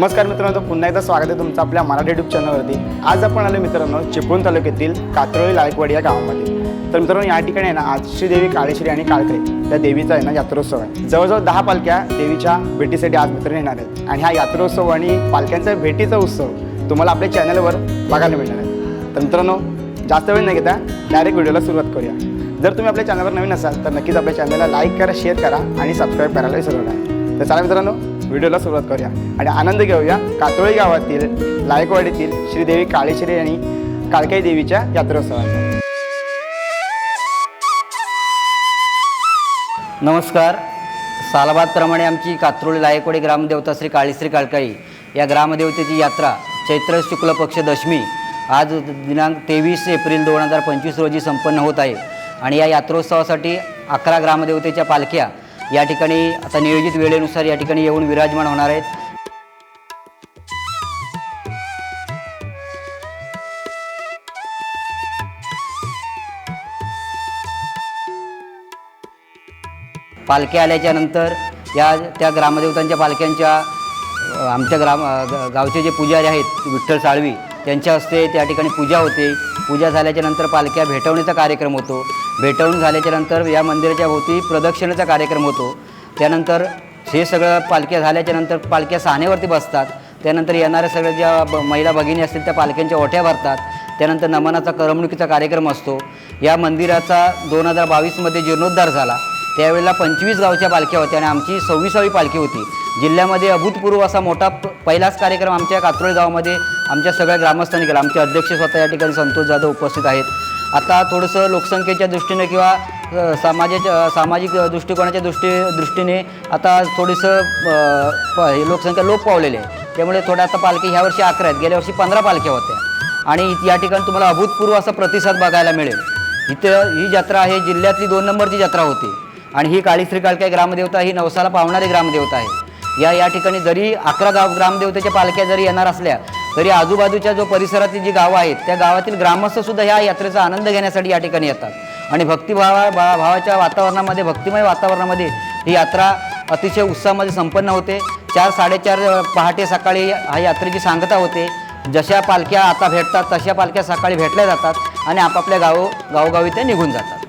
नमस्कार मित्रांनो पुन्हा एकदा स्वागत आहे तुमचं आपल्या मराठी युट्यूब चॅनलवरती आज आपण आलो मित्रांनो चिपळूण तालुक्यातील कात्रोळी लायकवाडी या गावामध्ये. तर मित्रांनो या ठिकाणी आहे ना आज श्रीदेवी काळेश्री आणि काळकरी या देवीचा आहे ना यात्रोत्सव आहे. जवळजवळ दहा पालख्या देवीच्या भेटीसाठी आज मित्रांनो येणार आहेत. आणि हा यात्रोत्सव आणि पालख्यांचा भेटीचा उत्सव तुम्हाला आपल्या चॅनलवर बघायला मिळणार आहे. तर मित्रांनो जास्त वेळ नाही घेता डायरेक्ट व्हिडिओला सुरुवात करूया. जर तुम्ही आपल्या चॅनलवर नवीन असाल तर नक्कीच आपल्या चॅनलला लाईक करा शेअर करा आणि सबस्क्राईब करायला विसरू नका. तर चला मित्रांनो व्हिडिओला सुरुवात करूया. आणि आनंद घेऊया कातोळी गावातील लायकवाडीतील श्रीदेवी काळेश्री आणि काळकाई देवीच्या यात्रोत्सवाचा. नमस्कार. सालाबादप्रमाणे आमची कात्रोळी लायकवाडी ग्रामदेवता श्री काळीश्री काळकाई या ग्रामदेवतेची यात्रा चैत्र शुक्ल पक्ष दशमी आज दिनांक तेवीस एप्रिल दोन हजार पंचवीस रोजी संपन्न होत आहे. आणि या यात्रोत्सवासाठी अकरा ग्रामदेवतेच्या पालख्या या ठिकाणी आता नियोजित वेळेनुसार या ठिकाणी येऊन विराजमान होणार आहेत. पालख्या आल्याच्यानंतर या त्या ग्रामदेवतांच्या पालख्यांच्या आमच्या ग्राम गावचे जे पुजारी आहेत विठ्ठल साळवी त्यांच्या हस्ते त्या ठिकाणी पूजा होते. पूजा झाल्याच्यानंतर पालख्या भेटवण्याचा कार्यक्रम होतो. भेटवून झाल्याच्यानंतर या मंदिराच्या भोवती प्रदक्षिणेचा कार्यक्रम होतो. त्यानंतर हे सगळं पालख्या झाल्याच्यानंतर पालख्या सानेवरती बसतात. त्यानंतर येणाऱ्या सगळ्या ज्या ब महिला भगिनी असतील त्या पालख्यांच्या ओठ्या भरतात. त्यानंतर नमनाचा करमणुकीचा कार्यक्रम असतो. या मंदिराचा दोन हजार बावीसमध्ये जीर्णोद्धार झाला. त्यावेळेला पंचवीस गावच्या पालख्या होत्या आणि आमची सव्वीसावी पालखी होती. जिल्ह्यामध्ये अभूतपूर्व असा मोठा पहिलाच कार्यक्रम आमच्या कात्रोळी गावामध्ये आमच्या सगळ्या ग्रामस्थांनी केला. आमचे अध्यक्ष स्वतः या ठिकाणी संतोष जाधव उपस्थित आहेत. आता थोडंसं लोकसंख्येच्या दृष्टीने किंवा समाजाच्या सामाजिक दृष्टिकोनाच्या दृष्टी दृष्टीने आता थोडंसं प- लोकसंख्या लोप पावलेली आहे. त्यामुळे थोडं आता पालखी ह्या वर्षी अकरा आहेत. गेल्या वर्षी पंधरा पालख्या होत्या. आणि या ठिकाणी तुम्हाला अभूतपूर्व असा प्रतिसाद बघायला मिळेल. इथं ही जत्रा आहे जिल्ह्यातली दोन नंबरची जत्रा होती. आणि ही काळीश्री काळक्या ग्रामदेवता ही नवसाला पावणारी ग्रामदेवता आहे. या या ठिकाणी जरी अकरा गाव ग्रामदेवतेच्या पालख्या जरी येणार असल्या तरी आजूबाजूच्या जो परिसरातील जी गावं आहेत त्या गावातील ग्रामस्थसुद्धा ह्या यात्रेचा आनंद घेण्यासाठी या ठिकाणी येतात. आणि भक्तिभावा भा भावाच्या वातावरणामध्ये भक्तिमय वातावरणामध्ये ही यात्रा अतिशय उत्साहामध्ये संपन्न होते. चार साडेचार पहाटे सकाळी ह्या यात्रेची सांगता होते. जशा पालख्या आता भेटतात तशा पालख्या सकाळी भेटल्या जातात आणि आपापल्या गावो गावोगावी ते निघून जातात.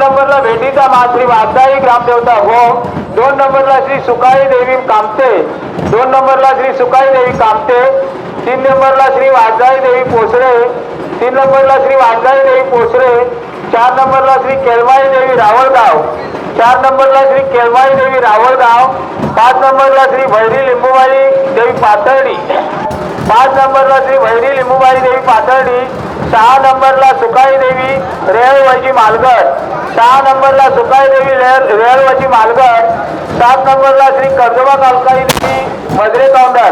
नंबरला भेटीचा मा श्री वाघदाई ग्रामदेवता हो. दोन नंबरला श्री सुकाई देवी कामते. दोन नंबरला श्री सुकाई देवी कामते. तीन नंबरला श्री वाघदाई देवी पोसरे. तीन नंबरला श्री वाघदाई देवी पोसरे. चार नंबरला श्री केळमाई देवी रावळगाव. चार नंबरला श्री केळमाई देवी रावळगाव. पाच नंबरला श्री भैरी लिंबूबाई देवी पाथर्डी. पाच नंबरला श्री भैरी लिंबूबाई देवी पाथर्डी. सहा नंबरला सुकाई देवी रेळवची मालगड. सहा नंबरला सुकाई देवी रेळ रेळवची मालगड. सात नंबरला श्री कर्जबा कालकाई देवी मजरे कौंडर.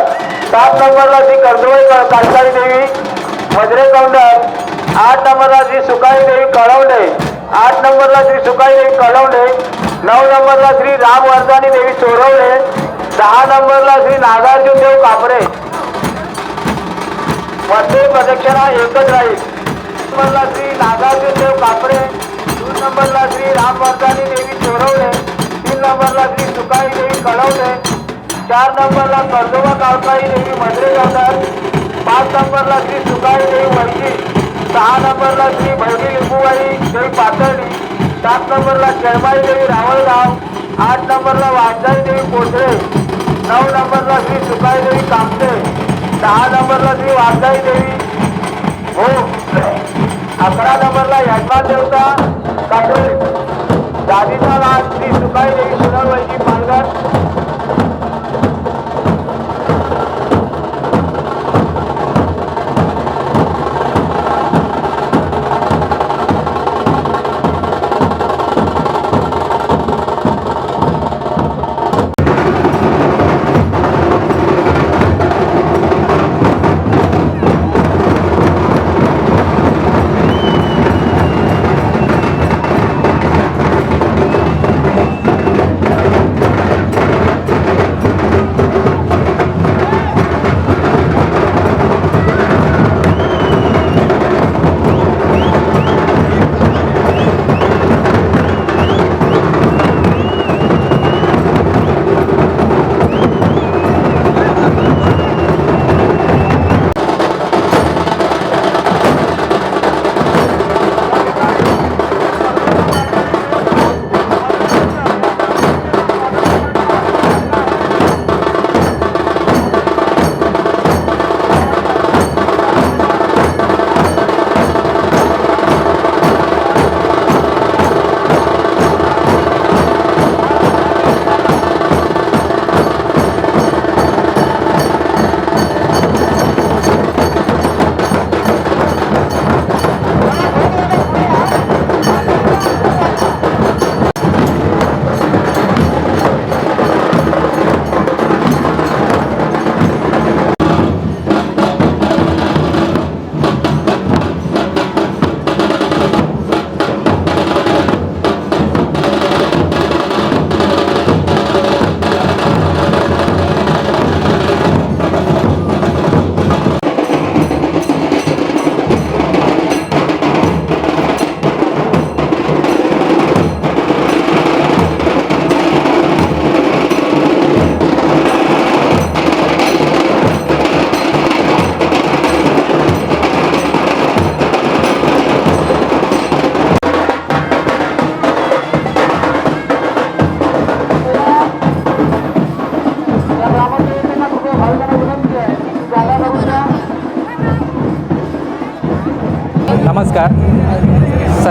सात नंबरला श्री कर्जबाई कालकाई देवी मजरे कौंडर. आठ नंबरला श्री सुकाई देवी कळवणे आठ नंबरला श्री सुकाई देवी कळवणे नऊ नंबरला श्री रामवर्धानी देवी चोरवणे दहा नंबरला श्री नागार्जुन देव कापरे वरती प्रदक्षिणा एकच राहील. नंबरला श्री नागार्जुन देव कापडे दोन नंबरला श्री रामवर्धानी देवी चोरवणे तीन नंबरला श्री सुकाई देवी कळवणे चार नंबरला कर्दोबा कावसाई देवी मधुरे जातात पाच नंबरला श्री सुकाई देवी वैजी सहा नंबरला श्री भैरी लिंबूबाई देवी पातळी सात नंबरला केळबाई देवी रावळगाव आठ नंबरला वाजदाई देवी पोसरे नऊ नंबरला श्री सुकाई देवी कामते दहा नंबरला श्री वारदाई देवी. हो. अकरा नंबरला यजमान देवता. काटोली दादीचा लाल श्री सुकाई देवी सुनरवैजी पालघर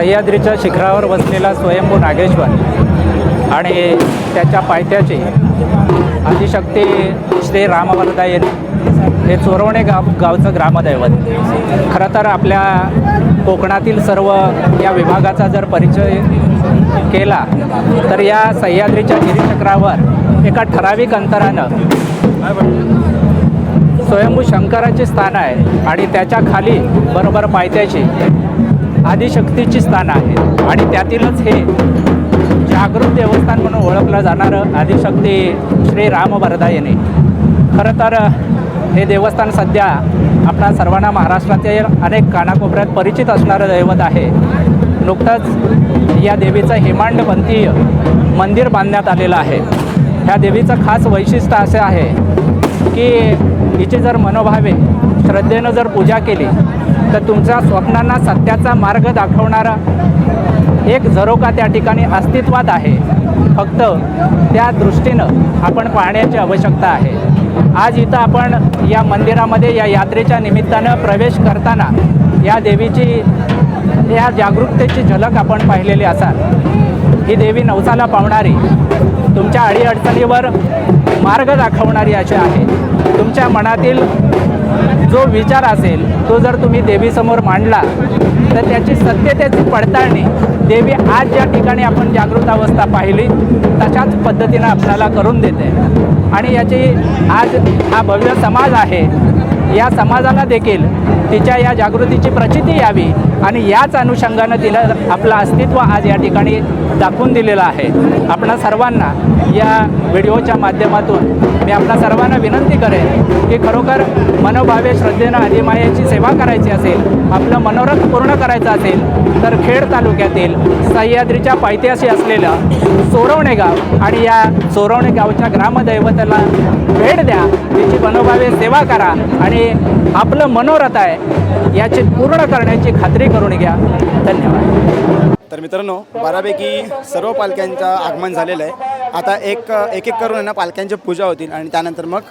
सह्याद्रीच्या शिखरावर वसलेला स्वयंभू नागेश्वर आणि त्याच्या पायथ्याचे अतिशक्ती श्री रामवरदायन हे चोरवणे गाव गावचं ग्रामदैवत. खरं तर आपल्या कोकणातील सर्व या विभागाचा जर परिचय केला तर या सह्याद्रीच्या गिरीचक्रावर एका ठराविक अंतरानं स्वयंभू शंकराचे स्थान आहे आणि त्याच्याखाली बरोबर पायथ्याशी आदिशक्तीची स्थान आहे. आणि त्यातीलच हे जागृत देवस्थान म्हणून ओळखलं जाणारं आदिशक्ती श्री रामवरदायने. खरं तर हे देवस्थान सध्या आपल्या सर्वांना महाराष्ट्रातील अनेक कानाकोपऱ्यात परिचित असणारं दैवत आहे. नुकतंच या देवीचं हेमांडपंथीय मंदिर बांधण्यात आलेलं आहे. ह्या देवीचं खास वैशिष्ट्य असं आहे की हिची जर मनोभावे श्रद्धेनं जर पूजा केली तर तुमच्या स्वप्नांना सत्याचा मार्ग दाखवणारा एक झरोका त्या ठिकाणी अस्तित्वात आहे. फक्त त्या दृष्टीनं आपण पाहण्याची आवश्यकता आहे. आज इथं आपण या मंदिरामध्ये या यात्रेच्या निमित्तानं प्रवेश करताना या देवीची या जागरूकतेची झलक आपण पाहिलेली असाल. ही देवी नवसाला पावणारी तुमच्या अडीअडचणीवर मार्ग दाखवणारी अशी आहे. तुमच्या मनातील जो विचार असेल तो जर तुम्ही देवीसमोर मांडला तर त्याची सत्यतेची पडताळणी देवी आज ज्या ठिकाणी आपण जागृत अवस्था पाहिली तशाच पद्धतीनं आपल्याला करून देते. आणि याची आज हा भव्य समाज आहे या समाजाला देखील तिच्या या जागृतीची प्रचिती यावी आणि याच अनुषंगानं तिला आपलं अस्तित्व आज या ठिकाणी दाखवून दिलेलं आहे. आपणा सर्वांना या व्हिडिओच्या माध्यमातून मी आपणा सर्वांना विनंती करेन की खरोखर मनोभावे श्रद्धेनं आदिमायाची सेवा करायची असेल आपलं मनोरथ पूर्ण करायचं असेल तर खेड तालुक्यातील सह्याद्रीच्या पायथ्याशी असलेलं सोरवणे गाव आणि या सोरवणे गावच्या ग्रामदैवताला भेट द्या. तिची मनोभावे सेवा करा आणि आपलं मनोरथ आहे याची पूर्ण करण्याची खात्री करून घ्या. धन्यवाद. तर मित्रांनो बऱ्यापैकी सर्व पालख्यांचं आगमन झालेलं आहे. आता एक एक एक करून आहे ना पालख्यांची पूजा होतील आणि त्यानंतर मग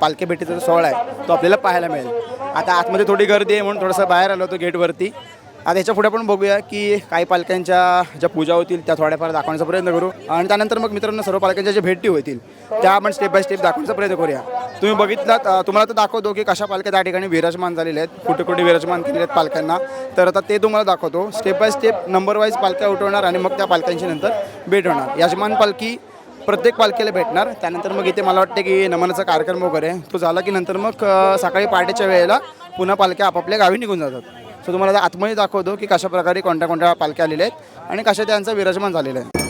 पालखी भेटीचा जो सोहळा आहे तो आपल्याला पाहायला मिळेल. आता आतमध्ये थोडी गर्दी आहे म्हणून थोडंसं बाहेर आलो होतो गेटवरती. आता ह्याच्या पुढे पण बघूया की काही पालख्यांच्या ज्या पूजा होतील त्या थोड्याफार दाखवण्याचा प्रयत्न करू. आणि त्यानंतर मग मित्रांनो सर्व पालख्यांच्या ज्या भेटी होतील त्या आपण स्टेप बाय स्टेप दाखवण्याचा प्रयत्न करूया. तुम्ही बघितलात तुम्हाला तर दाखवतो की कशा पालख्या त्या ठिकाणी विराजमान झालेल्या आहेत कुठे कुठे विराजमान केलेले आहेत पालख्यांना. तर आता ते तुम्हाला दाखवतो. Step by step number wise पालख्या उठवणार आणि मग त्या पालख्यांची नंतर भेट होणार. यजमान पालखी प्रत्येक पालखीला भेटणार. त्यानंतर मग इथे मला वाटते की नमनाचा कार्यक्रम वगैरे तो झाला की नंतर मग सकाळी पहाटेच्या वेळेला पुन्हा पालख्या आपापल्या गावी निघून जातात. सो तुम्हाला आत्मही दाखवतो की कशा प्रकारे कोणत्या कोणत्या पालख्या आलेल्या आहेत आणि कशा त्यांचं विराजमान झालेलं आहे.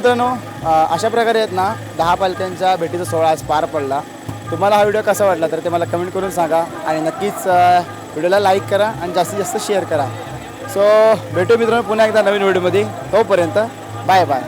मित्रांनो अशा प्रकारे आहेत ना दहा पालख्यांच्या भेटीचा सोहळा आज पार पडला. तुम्हाला हा व्हिडिओ कसा वाटला तर ते मला कमेंट करून सांगा आणि नक्कीच व्हिडिओला लाईक करा आणि जास्तीत जास्त शेअर करा. सो भेटू मित्रांनो पुन्हा एकदा नवीन व्हिडिओमध्ये. तोपर्यंत बाय बाय